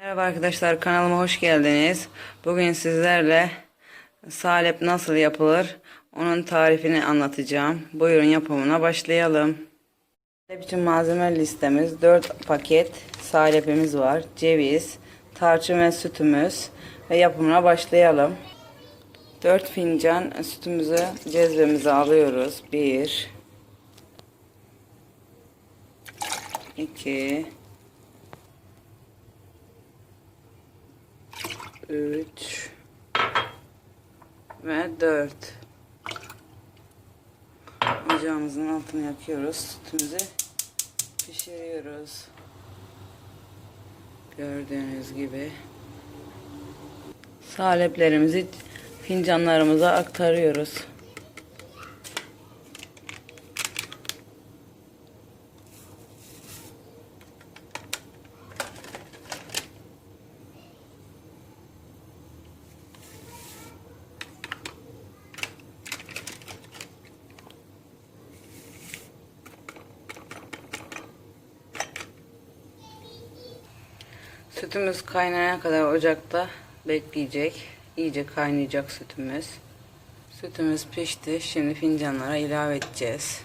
Merhaba arkadaşlar kanalıma hoş geldiniz. Bugün sizlerle salep nasıl yapılır onun tarifini anlatacağım. Buyurun yapımına başlayalım. Salep için malzeme listemiz 4 paket salepimiz var. Ceviz, tarçın ve sütümüz ve yapımına başlayalım. 4 fincan sütümüzü cezvemize alıyoruz. 1 2 3 ve 4 ocağımızın altını yakıyoruz. Sütümüzü pişiriyoruz. Gördüğünüz gibi. Saleplerimizi fincanlarımıza aktarıyoruz Sütümüz kaynayana kadar ocakta bekleyecek. İyice kaynayacak sütümüz. Sütümüz pişti. Şimdi fincanlara ilave edeceğiz.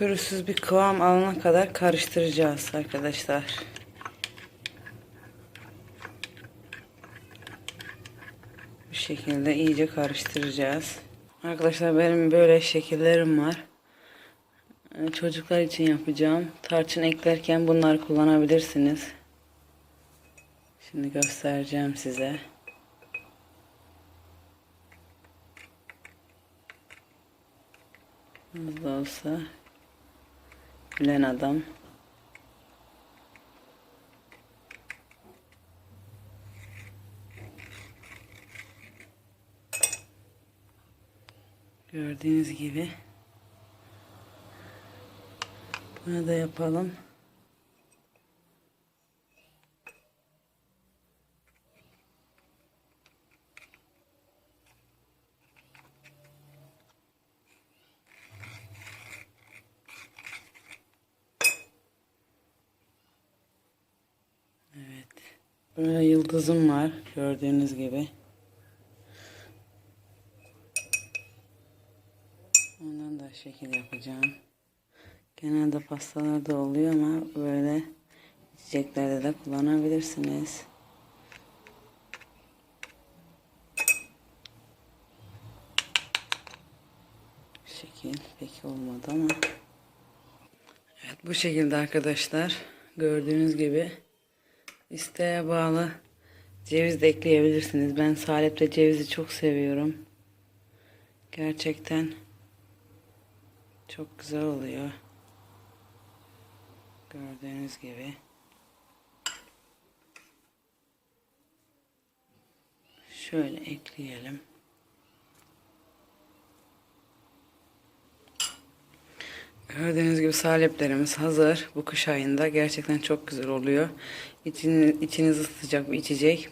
Pürüzsüz bir kıvam alana kadar karıştıracağız arkadaşlar. Bu şekilde iyice karıştıracağız. Arkadaşlar benim böyle şekillerim var. Ee, Çocuklar için yapacağım. Tarçın eklerken bunları kullanabilirsiniz. Şimdi göstereceğim size. Da olsa bilen adam. Gördüğünüz gibi. Bunu da yapalım. Evet. Böyle yıldızım var gördüğünüz gibi. Ondan da şekil yapacağım. Genelde pastalarda oluyor ama böyle içeceklerde de kullanabilirsiniz. Şekil pek olmadı ama. Evet bu şekilde arkadaşlar. Gördüğünüz gibi isteğe bağlı ceviz de ekleyebilirsiniz. Ben salepte cevizi çok seviyorum. Gerçekten çok güzel oluyor. Gördüğünüz gibi. Şöyle ekleyelim. Gördüğünüz gibi saleplerimiz hazır. Bu kış ayında gerçekten çok güzel oluyor. İçini, içiniz ısıtacak bir içecek.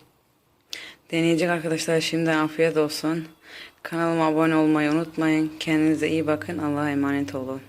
Deneyecek arkadaşlar şimdiden afiyet olsun. Kanalıma abone olmayı unutmayın. Kendinize iyi bakın. Allah'a emanet olun.